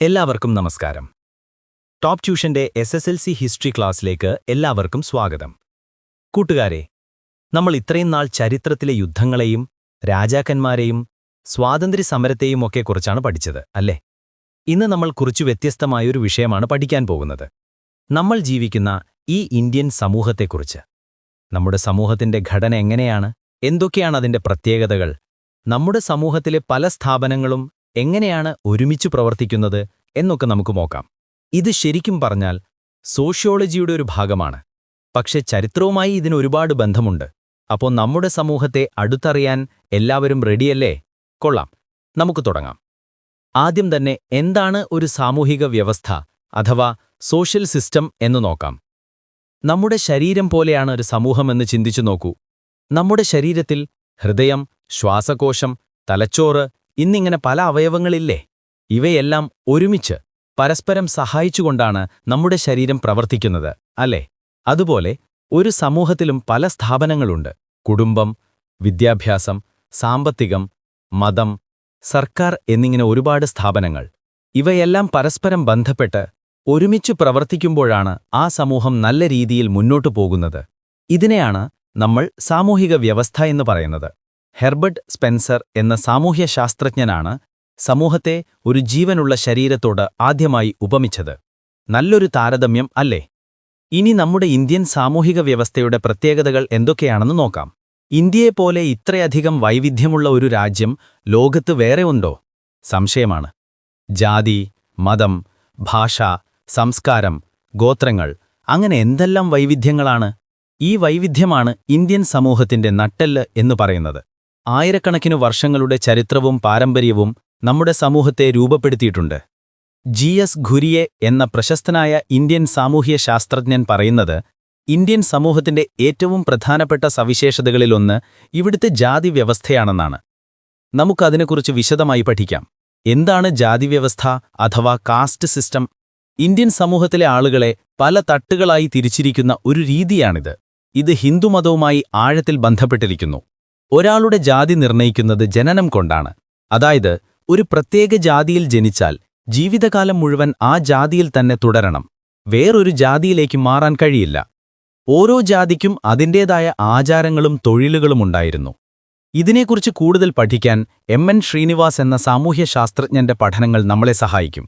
എല്ലാവർക്കും നമസ്കാരം. Top ട്യൂഷന്റെ S S L C history ക്ലാസ്സിലേക്ക് എല്ലാവർക്കും സ്വാഗതം. കൂട്ടുകാരെ നമ്മൾ ഇത്രയും നാൾ ചരിത്രത്തിലെ യുദ്ധങ്ങളെയും രാജാക്കന്മാരെയും സ്വാതന്ത്ര്യസമരത്തെയും ഒക്കെ കുറിച്ചാണ് പഠിച്ചത് അല്ലേ? ഇന്ന് നമ്മൾ കുറച്ചു വ്യത്യസ്തമായൊരു വിഷയമാണ് പഠിക്കാൻ പോകുന്നത്. നമ്മൾ ജീവിക്കുന്ന ഈ ഇന്ത്യൻ സമൂഹത്തെക്കുറിച്ച്. നമ്മുടെ സമൂഹത്തിന്റെ ഘടന എങ്ങനെയാണ്? എന്തൊക്കെയാണ് അതിന്റെ പ്രത്യേകതകൾ? നമ്മുടെ സമൂഹത്തിലെ പല സ്ഥാപനങ്ങളും എങ്ങനെയാണ് ഒരുമിച്ച് പ്രവർത്തിക്കുന്നത് എന്നൊക്കെ നമുക്ക് നോക്കാം. ഇത് ശരിക്കും പറഞ്ഞാൽ സോഷ്യോളജിയുടെ ഒരു ഭാഗമാണ്. പക്ഷെ ചരിത്രവുമായി ഇതിന് ഒരുപാട് ബന്ധമുണ്ട്. അപ്പോൾ നമ്മുടെ സമൂഹത്തെ അടുത്തറിയാൻ എല്ലാവരും റെഡിയല്ലേ? കൊള്ളാം. നമുക്ക് തുടങ്ങാം. ആദ്യം തന്നെ എന്താണ് ഒരു സാമൂഹിക വ്യവസ്ഥ അഥവാ സോഷ്യൽ സിസ്റ്റം എന്ന് നോക്കാം. നമ്മുടെ ശരീരം പോലെയാണ് ഒരു സമൂഹമെന്ന് ചിന്തിച്ചു നോക്കൂ. നമ്മുടെ ശരീരത്തിൽ ഹൃദയം ശ്വാസകോശം തലച്ചോറ് ഇന്നിങ്ങനെ പല അവയവങ്ങളില്ലേ? ഇവയെല്ലാം ഒരുമിച്ച് പരസ്പരം സഹായിച്ചുകൊണ്ടാണ് നമ്മുടെ ശരീരം പ്രവർത്തിക്കുന്നത് അല്ലേ? അതുപോലെ ഒരു സമൂഹത്തിലും പല സ്ഥാപനങ്ങളുണ്ട്. കുടുംബം വിദ്യാഭ്യാസം സാമ്പത്തികം മതം സർക്കാർ എന്നിങ്ങനെ ഒരുപാട് സ്ഥാപനങ്ങൾ. ഇവയെല്ലാം പരസ്പരം ബന്ധപ്പെട്ട് ഒരുമിച്ച് പ്രവർത്തിക്കുമ്പോഴാണ് ആ സമൂഹം നല്ല രീതിയിൽ മുന്നോട്ടു പോകുന്നത്. ഇതിനെയാണ് നമ്മൾ സാമൂഹിക വ്യവസ്ഥ എന്ന് പറയുന്നത്. ഹെർബർട്ട് സ്പെൻസർ എന്ന സാമൂഹ്യശാസ്ത്രജ്ഞനാണ് സമൂഹത്തെ ഒരു ജീവനുള്ള ശരീരത്തോട് ആദ്യമായി ഉപമിച്ചത്. നല്ലൊരു താരതമ്യം അല്ലേ? ഇനി നമ്മുടെ ഇന്ത്യൻ സാമൂഹിക വ്യവസ്ഥയുടെ പ്രത്യേകതകൾ എന്തൊക്കെയാണെന്ന് നോക്കാം. ഇന്ത്യയെപ്പോലെ ഇത്രയധികം വൈവിധ്യമുള്ള ഒരു രാജ്യം ലോകത്ത് വേറെ ഉണ്ടോ? സംശയമാണ്. ജാതി മതം ഭാഷ സംസ്കാരം ഗോത്രങ്ങൾ അങ്ങനെ എന്തെല്ലാം വൈവിധ്യങ്ങളാണ്? ഈ വൈവിധ്യമാണ് ഇന്ത്യൻ സമൂഹത്തിന്റെ നട്ടെല്ല് എന്ന് പറയുന്നത്. ആയിരക്കണക്കിനു വർഷങ്ങളുടെ ചരിത്രവും പാരമ്പര്യവും നമ്മുടെ സമൂഹത്തെ രൂപപ്പെടുത്തിയിട്ടുണ്ട്. ജി എസ് ഘുരിയെ എന്ന പ്രശസ്തനായ ഇന്ത്യൻ സാമൂഹ്യ ശാസ്ത്രജ്ഞൻ പറയുന്നത് ഇന്ത്യൻ സമൂഹത്തിന്റെ ഏറ്റവും പ്രധാനപ്പെട്ട സവിശേഷതകളിലൊന്ന് ഇവിടുത്തെ ജാതി വ്യവസ്ഥയാണെന്നാണ് നമുക്കതിനെക്കുറിച്ച് വിശദമായി പഠിക്കാം. എന്താണ് ജാതി വ്യവസ്ഥ അഥവാ കാസ്റ്റ് സിസ്റ്റം? ഇന്ത്യൻ സമൂഹത്തിലെ ആളുകളെ പല തട്ടുകളായി തിരിച്ചിരിക്കുന്ന ഒരു രീതിയാണിത്. ഇത് ഹിന്ദുമതവുമായി ആഴത്തിൽ ബന്ധപ്പെട്ടിരിക്കുന്നു. ഒരാളുടെ ജാതി നിർണയിക്കുന്നത് ജനനം കൊണ്ടാണ്. അതായത് ഒരു പ്രത്യേക ജാതിയിൽ ജനിച്ചാൽ ജീവിതകാലം മുഴുവൻ ആ ജാതിയിൽ തന്നെ തുടരണം. വേറൊരു ജാതിയിലേക്ക് മാറാൻ കഴിയില്ല. ഓരോ ജാതിക്കും അതിന്റേതായ ആചാരങ്ങളും തൊഴിലുകളും ഉണ്ടായിരുന്നു. ഇതിനെക്കുറിച്ച് കൂടുതൽ പഠിക്കാൻ എം എൻ ശ്രീനിവാസ് എന്ന സാമൂഹ്യശാസ്ത്രജ്ഞന്റെ പഠനങ്ങൾ നമ്മളെ സഹായിക്കും.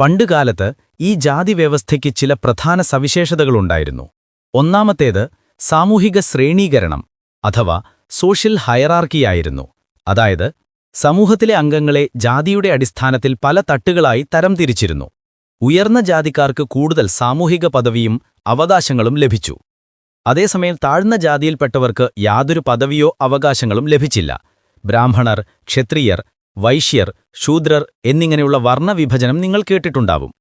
പണ്ടുകാലത്ത് ഈ ജാതി വ്യവസ്ഥയ്ക്ക് ചില പ്രധാന സവിശേഷതകളുണ്ടായിരുന്നു ഒന്നാമത്തേത് സാമൂഹിക ശ്രേണീകരണം അഥവാ സോഷ്യൽ ഹയറാർക്കിയായിരുന്നു. അതായത് സമൂഹത്തിലെ അംഗങ്ങളെ ജാതിയുടെ അടിസ്ഥാനത്തിൽ പല തട്ടുകളായി തരംതിരിച്ചിരുന്നു. ഉയർന്ന ജാതിക്കാർക്ക് കൂടുതൽ സാമൂഹിക പദവിയും അവകാശങ്ങളും ലഭിച്ചു. അതേസമയം താഴ്ന്ന ജാതിയിൽപ്പെട്ടവർക്ക് യാതൊരു പദവിയോ അവകാശങ്ങളും ലഭിച്ചില്ല. ബ്രാഹ്മണർ ക്ഷത്രിയർ വൈശ്യർ ശൂദ്രർ എന്നിങ്ങനെയുള്ള വർണവിഭജനം നിങ്ങൾ കേട്ടിട്ടുണ്ടാവും.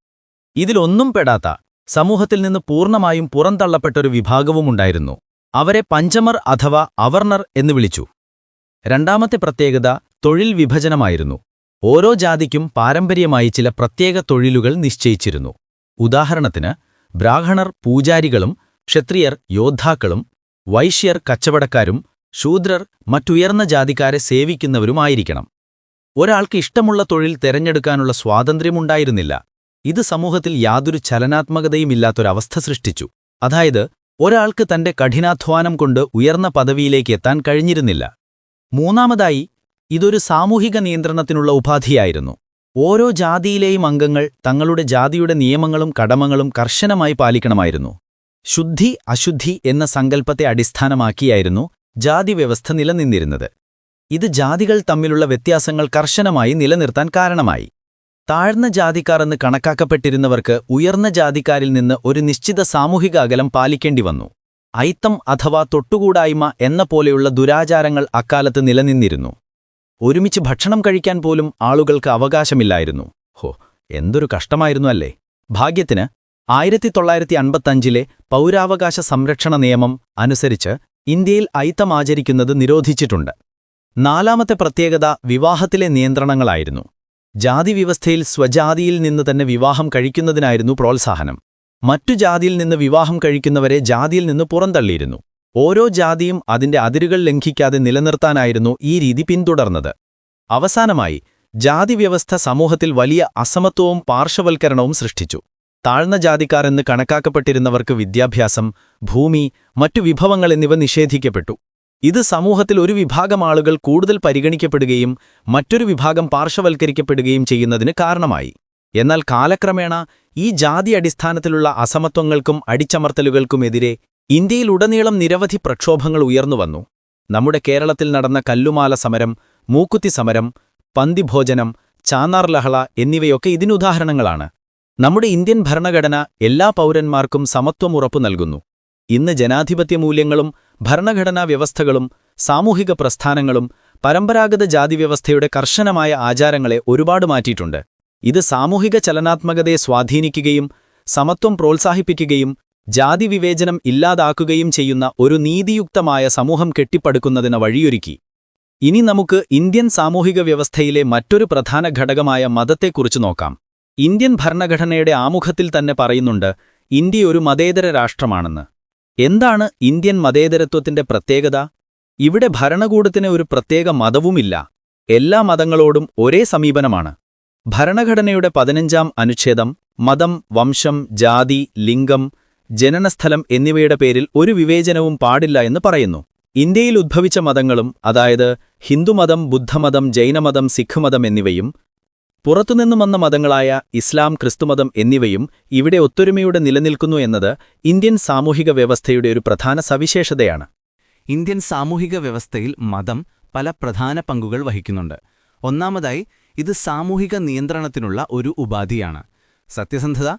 ഇതിലൊന്നും പെടാത്ത സമൂഹത്തിൽ നിന്ന് പൂർണമായും പുറന്തള്ളപ്പെട്ടൊരു വിഭാഗവുമുണ്ടായിരുന്നു. അവരെ പഞ്ചമർ അഥവാ അവർണർ എന്ന് വിളിച്ചു. രണ്ടാമത്തെ പ്രത്യേകത തൊഴിൽ വിഭജനമായിരുന്നു. ഓരോ ജാതിക്കും പാരമ്പര്യമായി ചില പ്രത്യേക തൊഴിലുകൾ നിശ്ചയിച്ചിരുന്നു. ഉദാഹരണത്തിന് ബ്രാഹ്മണർ പൂജാരികളും ക്ഷത്രിയർ യോദ്ധാക്കളും വൈശ്യർ കച്ചവടക്കാരും ശൂദ്രർ മറ്റുയർന്ന ജാതിക്കാരെ സേവിക്കുന്നവരുമായിരിക്കണം. ഒരാൾക്ക് ഇഷ്ടമുള്ള തൊഴിൽ തെരഞ്ഞെടുക്കാനുള്ള സ്വാതന്ത്ര്യമുണ്ടായിരുന്നില്ല. ഇത് സമൂഹത്തിൽ യാതൊരു ചലനാത്മകതയുമില്ലാത്തൊരവസ്ഥ സൃഷ്ടിച്ചു. അതായത് ഒരാൾക്ക് തന്റെ കഠിനാധ്വാനം കൊണ്ട് ഉയർന്ന പദവിയിലേക്ക് എത്താൻ കഴിഞ്ഞിരുന്നില്ല. മൂന്നാമതായി ഇതൊരു സാമൂഹിക നിയന്ത്രണത്തിനുള്ള ഉപാധിയായിരുന്നു. ഓരോ ജാതിയിലെയും അംഗങ്ങൾ തങ്ങളുടെ ജാതിയുടെ നിയമങ്ങളും കടമകളും കർശനമായി പാലിക്കണമായിരുന്നു. ശുദ്ധി അശുദ്ധി എന്ന സങ്കല്പത്തെ അടിസ്ഥാനമാക്കിയായിരുന്നു ജാതി വ്യവസ്ഥ നിലനിന്നിരുന്നത്. ഇത് ജാതികൾ തമ്മിലുള്ള വ്യത്യാസങ്ങൾ കർശനമായി നിലനിർത്താൻ കാരണമായി. താഴ്ന്ന ജാതിക്കാർ എന്ന് കണക്കാക്കപ്പെട്ടിരുന്നവർക്ക് ഉയർന്ന ജാതിക്കാരിൽ നിന്ന് ഒരു നിശ്ചിത സാമൂഹിക അകലം പാലിക്കേണ്ടി വന്നു. ഐത്തം അഥവാ തൊട്ടുകൂടായ്മ എന്ന പോലെയുള്ള ദുരാചാരങ്ങൾ അക്കാലത്ത് നിലനിന്നിരുന്നു. ഒരുമിച്ച് ഭക്ഷണം കഴിക്കാൻ പോലും ആളുകൾക്ക് അവകാശമില്ലായിരുന്നു. ഹോ എന്തൊരു കഷ്ടമായിരുന്നു അല്ലേ? ഭാഗ്യത്തിന് ആയിരത്തി തൊള്ളായിരത്തി അൻപത്തഞ്ചിലെ പൗരാവകാശ സംരക്ഷണ നിയമം അനുസരിച്ച് ഇന്ത്യയിൽ ഐത്തം ആചരിക്കുന്നത് നിരോധിച്ചിട്ടുണ്ട്. നാലാമത്തെ പ്രത്യേകത വിവാഹത്തിലെ നിയന്ത്രണങ്ങളായിരുന്നു. ജാതിവ്യവസ്ഥയിൽ സ്വജാതിയിൽ നിന്ന് തന്നെ വിവാഹം കഴിക്കുന്നതിനായിരുന്നു പ്രോത്സാഹനം. മറ്റു ജാതിയിൽ നിന്ന് വിവാഹം കഴിക്കുന്നവരെ ജാതിയിൽ നിന്ന് പുറന്തള്ളിയിരുന്നു. ഓരോ ജാതിയും അതിന്റെ അതിരുകൾ ലംഘിക്കാതെ നിലനിർത്താനായിരുന്നു ഈ രീതി പിന്തുടർന്നത്. അവസാനമായി ജാതി വ്യവസ്ഥ സമൂഹത്തിൽ വലിയ അസമത്വവും പാർശ്വവൽക്കരണവും സൃഷ്ടിച്ചു. താഴ്ന്ന ജാതിക്കാരെന്ന് കണക്കാക്കപ്പെട്ടിരുന്നവർക്ക് വിദ്യാഭ്യാസം ഭൂമി മറ്റു വിഭവങ്ങൾ എന്നിവ നിഷേധിക്കപ്പെട്ടു. ഇത് സമൂഹത്തിൽ ഒരു വിഭാഗം ആളുകൾ കൂടുതൽ പരിഗണിക്കപ്പെടുകയും മറ്റൊരു വിഭാഗം പാർശ്വവൽക്കരിക്കപ്പെടുകയും ചെയ്യുന്നതിന് കാരണമായി. എന്നാൽ കാലക്രമേണ ഈ ജാതി അടിസ്ഥാനത്തിലുള്ള അസമത്വങ്ങൾക്കും അടിച്ചമർത്തലുകൾക്കുമെതിരെ ഇന്ത്യയിലുടനീളം നിരവധി പ്രക്ഷോഭങ്ങൾ ഉയർന്നുവന്നു നമ്മുടെ കേരളത്തിൽ നടന്ന കല്ലുമാല സമരം മൂക്കുത്തി സമരം പന്തിഭോജനം ചാന്നാർ ലഹള എന്നിവയൊക്കെ ഇതിനുദാഹരണങ്ങളാണ്. നമ്മുടെ ഇന്ത്യൻ ഭരണഘടന എല്ലാ പൗരന്മാർക്കും സമത്വം ഉറപ്പു നൽകുന്നു. ഇന്ന് ജനാധിപത്യ മൂല്യങ്ങളും ഭരണഘടനാ വ്യവസ്ഥകളും സാമൂഹിക പ്രസ്ഥാനങ്ങളും പരമ്പരാഗത ജാതിവ്യവസ്ഥയുടെ കർശനമായ ആചാരങ്ങളെ ഒരുപാട് മാറ്റിയിട്ടുണ്ട്. ഇത് സാമൂഹിക ചലനാത്മകതയെ സ്വാധീനിക്കുകയും സമത്വം പ്രോത്സാഹിപ്പിക്കുകയും ജാതി വിവേചനം ഇല്ലാതാക്കുകയും ചെയ്യുന്ന ഒരു നീതിയുക്തമായ സമൂഹം കെട്ടിപ്പടുക്കുന്നതിന് വഴിയൊരുക്കി. ഇനി നമുക്ക് ഇന്ത്യൻ സാമൂഹിക വ്യവസ്ഥയിലെ മറ്റൊരു പ്രധാന ഘടകമായ മതത്തെക്കുറിച്ച് നോക്കാം. ഇന്ത്യൻ ഭരണഘടനയുടെ ആമുഖത്തിൽ തന്നെ പറയുന്നുണ്ട് ഇന്ത്യ ഒരു മതേതര രാഷ്ട്രമാണെന്ന്. എന്താണ് ഇന്ത്യൻ മതേതരത്വത്തിന്റെ പ്രത്യേകത? ഇവിടെ ഭരണകൂടത്തിന് ഒരു പ്രത്യേക മതവുമില്ല. എല്ലാ മതങ്ങളോടും ഒരേ സമീപനമാണ്. ഭരണഘടനയുടെ പതിനഞ്ചാം അനുച്ഛേദം മതം വംശം ജാതി ലിംഗം ജനനസ്ഥലം എന്നിവയുടെ പേരിൽ ഒരു വിവേചനവും പാടില്ല എന്ന് പറയുന്നു. ഇന്ത്യയിൽ ഉദ്ഭവിച്ച മതങ്ങളും അതായത് ഹിന്ദുമതം ബുദ്ധമതം ജൈനമതം സിഖ് മതം എന്നിവയും പുറത്തുനിന്നും വന്ന മതങ്ങളായ ഇസ്ലാം ക്രിസ്തുമതം എന്നിവയും ഇവിടെ ഒത്തൊരുമയോടെ നിലനിൽക്കുന്നു എന്നത് ഇന്ത്യൻ സാമൂഹിക വ്യവസ്ഥയുടെ ഒരു പ്രധാന സവിശേഷതയാണ്. ഇന്ത്യൻ സാമൂഹിക വ്യവസ്ഥയിൽ മതം പല പ്രധാന പങ്കുകൾ വഹിക്കുന്നുണ്ട്. ഒന്നാമതായി ഇത് സാമൂഹിക നിയന്ത്രണത്തിനുള്ള ഒരു ഉപാധിയാണ്. സത്യസന്ധത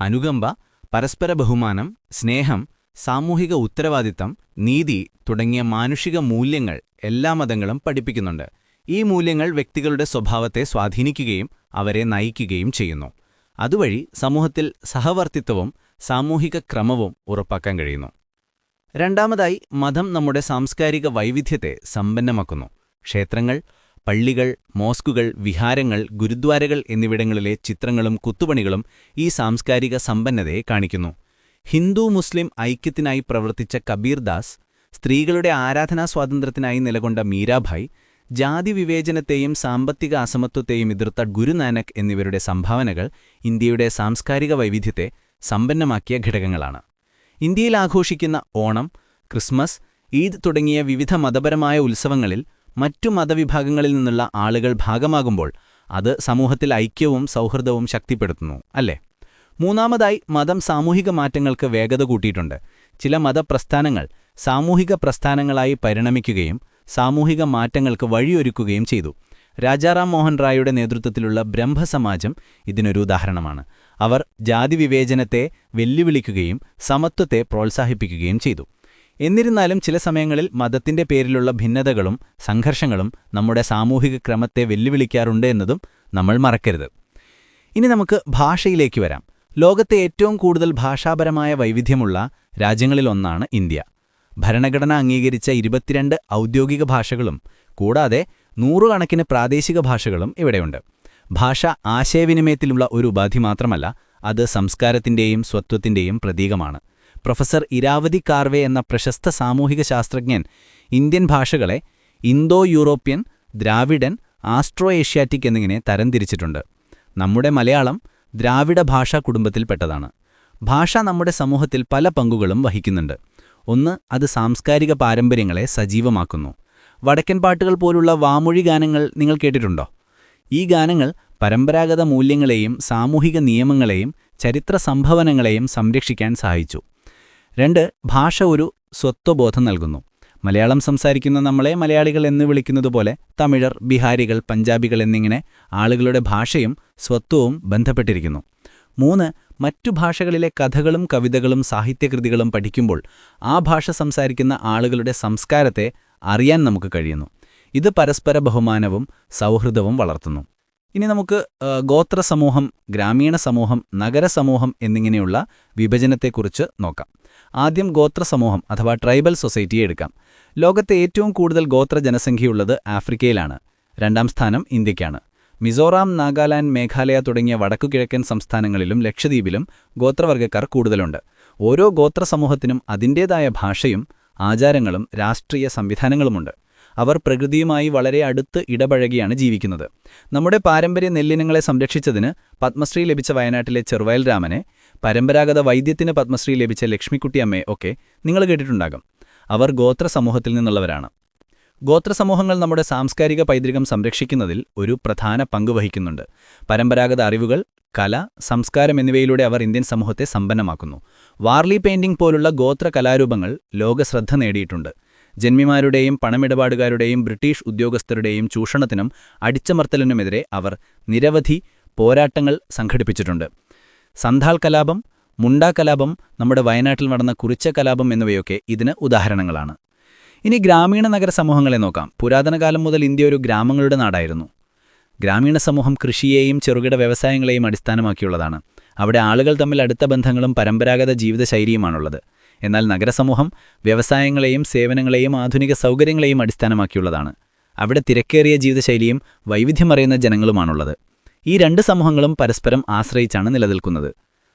അനുകമ്പ പരസ്പര ബഹുമാനം സ്നേഹം സാമൂഹിക ഉത്തരവാദിത്തം നീതി തുടങ്ങിയ മാനുഷിക മൂല്യങ്ങൾ എല്ലാ മതങ്ങളും പഠിപ്പിക്കുന്നുണ്ട്. ഈ മൂല്യങ്ങൾ വ്യക്തികളുടെ സ്വഭാവത്തെ സ്വാധീനിക്കുകയും അവരെ നയിക്കുകയും ചെയ്യുന്നു. അതുവഴി സമൂഹത്തിൽ സഹവർത്തിത്വവും സാമൂഹിക ക്രമവും ഉറപ്പാക്കാൻ കഴിയുന്നു. രണ്ടാമതായി മതം നമ്മുടെ സാംസ്കാരിക വൈവിധ്യത്തെ സമ്പന്നമാക്കുന്നു. ക്ഷേത്രങ്ങൾ പള്ളികൾ മോസ്കുകൾ വിഹാരങ്ങൾ ഗുരുദ്വാരകൾ എന്നിവിടങ്ങളിലെ ചിത്രങ്ങളും കുത്തുപണികളും ഈ സാംസ്കാരിക സമ്പന്നതയെ കാണിക്കുന്നു. ഹിന്ദു മുസ്ലിം ഐക്യത്തിനായി പ്രവർത്തിച്ച കബീർദാസ് സ്ത്രീകളുടെ ആരാധനാ സ്വാതന്ത്ര്യത്തിനായി നിലകൊണ്ട മീരാഭായ് ജാതി വിവേചനത്തെയും സാമ്പത്തിക അസമത്വത്തെയും എതിർത്ത ഗുരുനാനക് എന്നിവരുടെ സംഭാവനകൾ ഇന്ത്യയുടെ സാംസ്കാരിക വൈവിധ്യത്തെ സമ്പന്നമാക്കിയ ഘടകങ്ങളാണ്. ഇന്ത്യയിൽ ആഘോഷിക്കുന്ന ഓണം ക്രിസ്മസ് ഈദ് തുടങ്ങിയ വിവിധ മതപരമായ ഉത്സവങ്ങളിൽ മറ്റു മതവിഭാഗങ്ങളിൽ നിന്നുള്ള ആളുകൾ ഭാഗമാകുമ്പോൾ അത് സമൂഹത്തിൽ ഐക്യവും സൗഹൃദവും ശക്തിപ്പെടുത്തുന്നു അല്ലേ? മൂന്നാമതായി മതം സാമൂഹിക മാറ്റങ്ങൾക്ക് വേഗത കൂട്ടിയിട്ടുണ്ട്. ചില മതപ്രസ്ഥാനങ്ങൾ സാമൂഹിക പ്രസ്ഥാനങ്ങളായി പരിണമിക്കുകയും സാമൂഹിക മാറ്റങ്ങൾക്ക് വഴിയൊരുക്കുകയും ചെയ്തു. രാജാറാം മോഹൻ റായുടെ നേതൃത്വത്തിലുള്ള ബ്രഹ്മസമാജം ഇതിനൊരു ഉദാഹരണമാണ്. അവർ ജാതിവിവേചനത്തെ വെല്ലുവിളിക്കുകയും സമത്വത്തെ പ്രോത്സാഹിപ്പിക്കുകയും ചെയ്തു. എന്നിരുന്നാലും ചില സമയങ്ങളിൽ മതത്തിന്റെ പേരിലുള്ള ഭിന്നതകളും സംഘർഷങ്ങളും നമ്മുടെ സാമൂഹിക ക്രമത്തെ വെല്ലുവിളിക്കാറുണ്ട് എന്നതും നമ്മൾ മറക്കരുത്. ഇനി നമുക്ക് ഭാഷയിലേക്ക് വരാം. ലോകത്തെ ഏറ്റവും കൂടുതൽ ഭാഷാപരമായ വൈവിധ്യമുള്ള രാജ്യങ്ങളിലൊന്നാണ് ഇന്ത്യ. ഭരണഘടന അംഗീകരിച്ച ഇരുപത്തിരണ്ട് ഔദ്യോഗിക ഭാഷകളും കൂടാതെ നൂറുകണക്കിന് പ്രാദേശിക ഭാഷകളും ഇവിടെയുണ്ട്. ഭാഷ ആശയവിനിമയത്തിലുള്ള ഒരു ഉപാധി മാത്രമല്ല അത് സംസ്കാരത്തിന്റെയും സ്വത്വത്തിന്റെയും പ്രതീകമാണ്. പ്രൊഫസർ ഇരാവതി കാർവേ എന്ന പ്രശസ്ത സാമൂഹിക ശാസ്ത്രജ്ഞൻ ഇന്ത്യൻ ഭാഷകളെ Indo European Dravidian Austro Asiatic എന്നിങ്ങനെ തരംതിരിച്ചിട്ടുണ്ട്. നമ്മുടെ മലയാളം ദ്രാവിഡ ഭാഷാ കുടുംബത്തിൽപ്പെട്ടതാണ്. ഭാഷ നമ്മുടെ സമൂഹത്തിൽ പല പങ്കുകളും വഹിക്കുന്നുണ്ട്. ഒന്ന് അത് സാംസ്കാരിക പാരമ്പര്യങ്ങളെ സജീവമാക്കുന്നു. വടക്കൻ പാട്ടുകൾ പോലുള്ള വാമൊഴി ഗാനങ്ങൾ നിങ്ങൾ കേട്ടിട്ടുണ്ടോ? ഈ ഗാനങ്ങൾ പരമ്പരാഗത മൂല്യങ്ങളെയും സാമൂഹിക നിയമങ്ങളെയും ചരിത്ര സംഭവനങ്ങളെയും സംരക്ഷിക്കാൻ സഹായിച്ചു. രണ്ട് ഭാഷ ഒരു സ്വത്വബോധം നൽകുന്നു. മലയാളം സംസാരിക്കുന്ന നമ്മളെ മലയാളികൾ എന്ന് വിളിക്കുന്നതുപോലെ തമിഴർ ബിഹാരികൾ പഞ്ചാബികൾ എന്നിങ്ങനെ ആളുകളുടെ ഭാഷയും സ്വത്വവും ബന്ധപ്പെട്ടിരിക്കുന്നു. മൂന്ന് മറ്റു ഭാഷകളിലെ കഥകളും കവിതകളും സാഹിത്യകൃതികളും പഠിക്കുമ്പോൾ ആ ഭാഷ സംസാരിക്കുന്ന ആളുകളുടെ സംസ്കാരത്തെ അറിയാൻ നമുക്ക് കഴിയുന്നു. ഇത് പരസ്പര ബഹുമാനവും സൗഹൃദവും വളർത്തുന്നു. ഇനി നമുക്ക് ഗോത്ര സമൂഹം ഗ്രാമീണ സമൂഹം നഗരസമൂഹം എന്നിങ്ങനെയുള്ള വിഭജനത്തെക്കുറിച്ച് നോക്കാം. ആദ്യം ഗോത്ര സമൂഹം അഥവാ ട്രൈബൽ സൊസൈറ്റിയെ എടുക്കാം. ലോകത്തെ ഏറ്റവും കൂടുതൽ ഗോത്ര ജനസംഖ്യയുള്ളത് ആഫ്രിക്കയിലാണ്. രണ്ടാം സ്ഥാനം ഇന്ത്യയ്ക്കാണ് മിസോറാം നാഗാലാൻഡ് മേഘാലയ തുടങ്ങിയ വടക്കുകിഴക്കൻ സംസ്ഥാനങ്ങളിലും ലക്ഷദ്വീപിലും ഗോത്രവർഗക്കാർ കൂടുതലുണ്ട്. ഓരോ ഗോത്ര സമൂഹത്തിനും അതിന്റേതായ ഭാഷയും ആചാരങ്ങളും രാഷ്ട്രീയ സംവിധാനങ്ങളുമുണ്ട്. അവർ പ്രകൃതിയുമായി വളരെ അടുത്ത് ഇടപഴകിയാണ് ജീവിക്കുന്നത്. നമ്മുടെ പാരമ്പര്യ നെല്ലിനങ്ങളെ സംരക്ഷിച്ചതിന് പത്മശ്രീ ലഭിച്ച വയനാട്ടിലെ ചെറുവയൽ രാമനെ പരമ്പരാഗത വൈദ്യത്തിന് പത്മശ്രീ ലഭിച്ച ലക്ഷ്മിക്കുട്ടിയമ്മയെ ഒക്കെ നിങ്ങൾ കേട്ടിട്ടുണ്ടാകും. അവർ ഗോത്ര സമൂഹത്തിൽ നിന്നുള്ളവരാണ്. ഗോത്രസമൂഹങ്ങൾ നമ്മുടെ സാംസ്കാരിക പൈതൃകം സംരക്ഷിക്കുന്നതിൽ ഒരു പ്രധാന പങ്ക് വഹിക്കുന്നുണ്ട്. പരമ്പരാഗത അറിവുകൾ കല സംസ്കാരം എന്നിവയിലൂടെ അവർ ഇന്ത്യൻ സമൂഹത്തെ സമ്പന്നമാക്കുന്നു. വാർലി പെയിന്റിംഗ് പോലുള്ള ഗോത്ര കലാരൂപങ്ങൾ ലോകശ്രദ്ധ നേടിയിട്ടുണ്ട്. ജന്മിമാരുടെയും പണമിടപാടുകാരുടെയും ബ്രിട്ടീഷ് ഉദ്യോഗസ്ഥരുടെയും ചൂഷണത്തിനും അടിച്ചമർത്തലിനുമെതിരെ അവർ നിരവധി പോരാട്ടങ്ങൾ സംഘടിപ്പിച്ചിട്ടുണ്ട്. സന്താൾ കലാപം മുണ്ടാ കലാപം നമ്മുടെ വയനാട്ടിൽ നടന്ന കുറിച്ച കലാപം എന്നിവയൊക്കെ ഇതിന് ഉദാഹരണങ്ങളാണ്. ഇനി ഗ്രാമീണ നഗര സമൂഹങ്ങളെ നോക്കാം. പുരാതന കാലം മുതൽ ഇന്ത്യ ഒരു ഗ്രാമങ്ങളുടെ നാടായിരുന്നു. ഗ്രാമീണ സമൂഹം കൃഷിയെയും ചെറുകിട വ്യവസായങ്ങളെയും അടിസ്ഥാനമാക്കിയുള്ളതാണ്. അവിടെ ആളുകൾ തമ്മിൽ അടുത്ത ബന്ധങ്ങളും പരമ്പരാഗത ജീവിതശൈലിയുമാണുള്ളത്. എന്നാൽ നഗരസമൂഹം വ്യവസായങ്ങളെയും സേവനങ്ങളെയും ആധുനിക സൗകര്യങ്ങളെയും അടിസ്ഥാനമാക്കിയുള്ളതാണ്. അവിടെ തിരക്കേറിയ ജീവിതശൈലിയും വൈവിധ്യമറിയുന്ന ജനങ്ങളുമാണുള്ളത്. ഈ രണ്ട് സമൂഹങ്ങളും പരസ്പരം ആശ്രയിച്ചാണ് നിലനിൽക്കുന്നത്.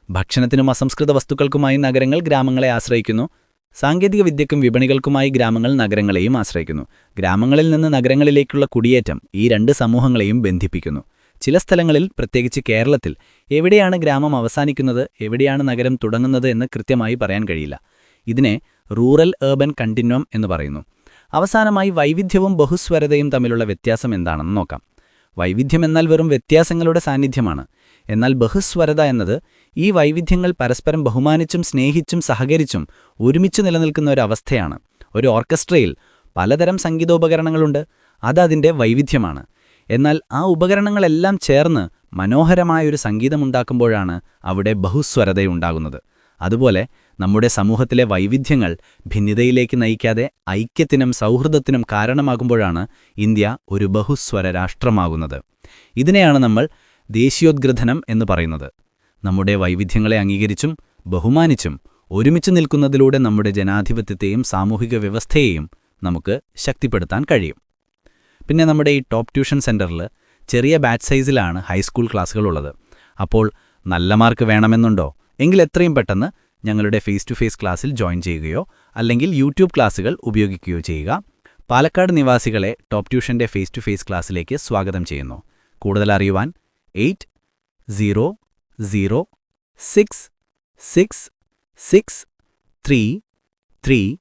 ഭക്ഷണത്തിനും അസംസ്കൃത വസ്തുക്കൾക്കുമായി നഗരങ്ങൾ ഗ്രാമങ്ങളെ ആശ്രയിക്കുന്നു. സാങ്കേതിക വിദ്യക്കും വിപണികൾക്കുമായി ഗ്രാമങ്ങൾ നഗരങ്ങളെയും ആശ്രയിക്കുന്നു. ഗ്രാമങ്ങളിൽ നിന്ന് നഗരങ്ങളിലേക്കുള്ള കുടിയേറ്റം ഈ രണ്ട് സമൂഹങ്ങളെയും ബന്ധിപ്പിക്കുന്നു. ചില സ്ഥലങ്ങളിൽ പ്രത്യേകിച്ച് കേരളത്തിൽ എവിടെയാണ് ഗ്രാമം അവസാനിക്കുന്നത് എവിടെയാണ് നഗരം തുടങ്ങുന്നത് എന്ന് കൃത്യമായി പറയാൻ കഴിയില്ല. ഇതിനെ റൂറൽ ഏർബൻ കണ്ടിന്യൂം എന്ന് പറയുന്നു. അവസാനമായി വൈവിധ്യവും ബഹുസ്വരതയും തമ്മിലുള്ള വ്യത്യാസം എന്താണെന്ന് നോക്കാം. വൈവിധ്യം എന്നാൽ വെറും വ്യത്യാസങ്ങളുടെ സാന്നിധ്യമാണ്. എന്നാൽ ബഹുസ്വരത എന്നത് ഈ വൈവിധ്യങ്ങൾ പരസ്പരം ബഹുമാനിച്ചും സ്നേഹിച്ചും സഹകരിച്ചും ഒരുമിച്ച് നിലനിൽക്കുന്ന ഒരു അവസ്ഥയാണ്. ഒരു ഓർക്കസ്ട്രയിൽ പലതരം സംഗീതോപകരണങ്ങളുണ്ട്. അതതിന്റെ വൈവിധ്യമാണ്. എന്നാൽ ആ ഉപകരണങ്ങളെല്ലാം ചേർന്ന് മനോഹരമായൊരു സംഗീതമുണ്ടാക്കുമ്പോഴാണ് അവിടെ ബഹുസ്വരതയുണ്ടാകുന്നത്. അതുപോലെ നമ്മുടെ സമൂഹത്തിലെ വൈവിധ്യങ്ങൾ ഭിന്നതയിലേക്ക് നയിക്കാതെ ഐക്യത്തിനും സൗഹൃദത്തിനും കാരണമാകുമ്പോഴാണ് ഇന്ത്യ ഒരു ബഹുസ്വര രാഷ്ട്രമാകുന്നത്. ഇതിനെയാണ് നമ്മൾ ദേശീയോദ്ഗ്രഥനം എന്ന് പറയുന്നത്. നമ്മുടെ വൈവിധ്യങ്ങളെ അംഗീകരിച്ചും ബഹുമാനിച്ചും ഒരുമിച്ച് നിൽക്കുന്നതിലൂടെ നമ്മുടെ ജനാധിപത്യത്തെയും സാമൂഹിക വ്യവസ്ഥയെയും നമുക്ക് ശക്തിപ്പെടുത്താൻ കഴിയും. പിന്നെ നമ്മുടെ ഈ ടോപ്പ് ട്യൂഷൻ സെന്ററിൽ ചെറിയ ബാച്ച് സൈസിലാണ് ഹൈസ്കൂൾ ക്ലാസ്സുകളുള്ളത്. അപ്പോൾ നല്ല മാർക്ക് വേണമെന്നുണ്ടോ? എങ്കിൽ എത്രയും പെട്ടെന്ന് ഞങ്ങളുടെ ഫേസ് ടു ഫേസ് ക്ലാസ്സിൽ ജോയിൻ ചെയ്യുകയോ അല്ലെങ്കിൽ യൂട്യൂബ് ക്ലാസ്സുകൾ ഉപയോഗിക്കുകയോ ചെയ്യുക. പാലക്കാട് നിവാസികളെ ടോപ്പ് ട്യൂഷന്റെ ഫേസ് ടു ഫേസ് ക്ലാസ്സിലേക്ക് സ്വാഗതം ചെയ്യുന്നു. കൂടുതൽ അറിയുവാൻ eight zero zero six six six three three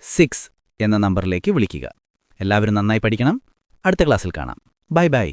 six എന്ന നമ്പറിലേക്ക് വിളിക്കുക. എല്ലാവരും നന്നായി പഠിക്കണം. അടുത്ത ക്ലാസ്സിൽ കാണാം. Bye bye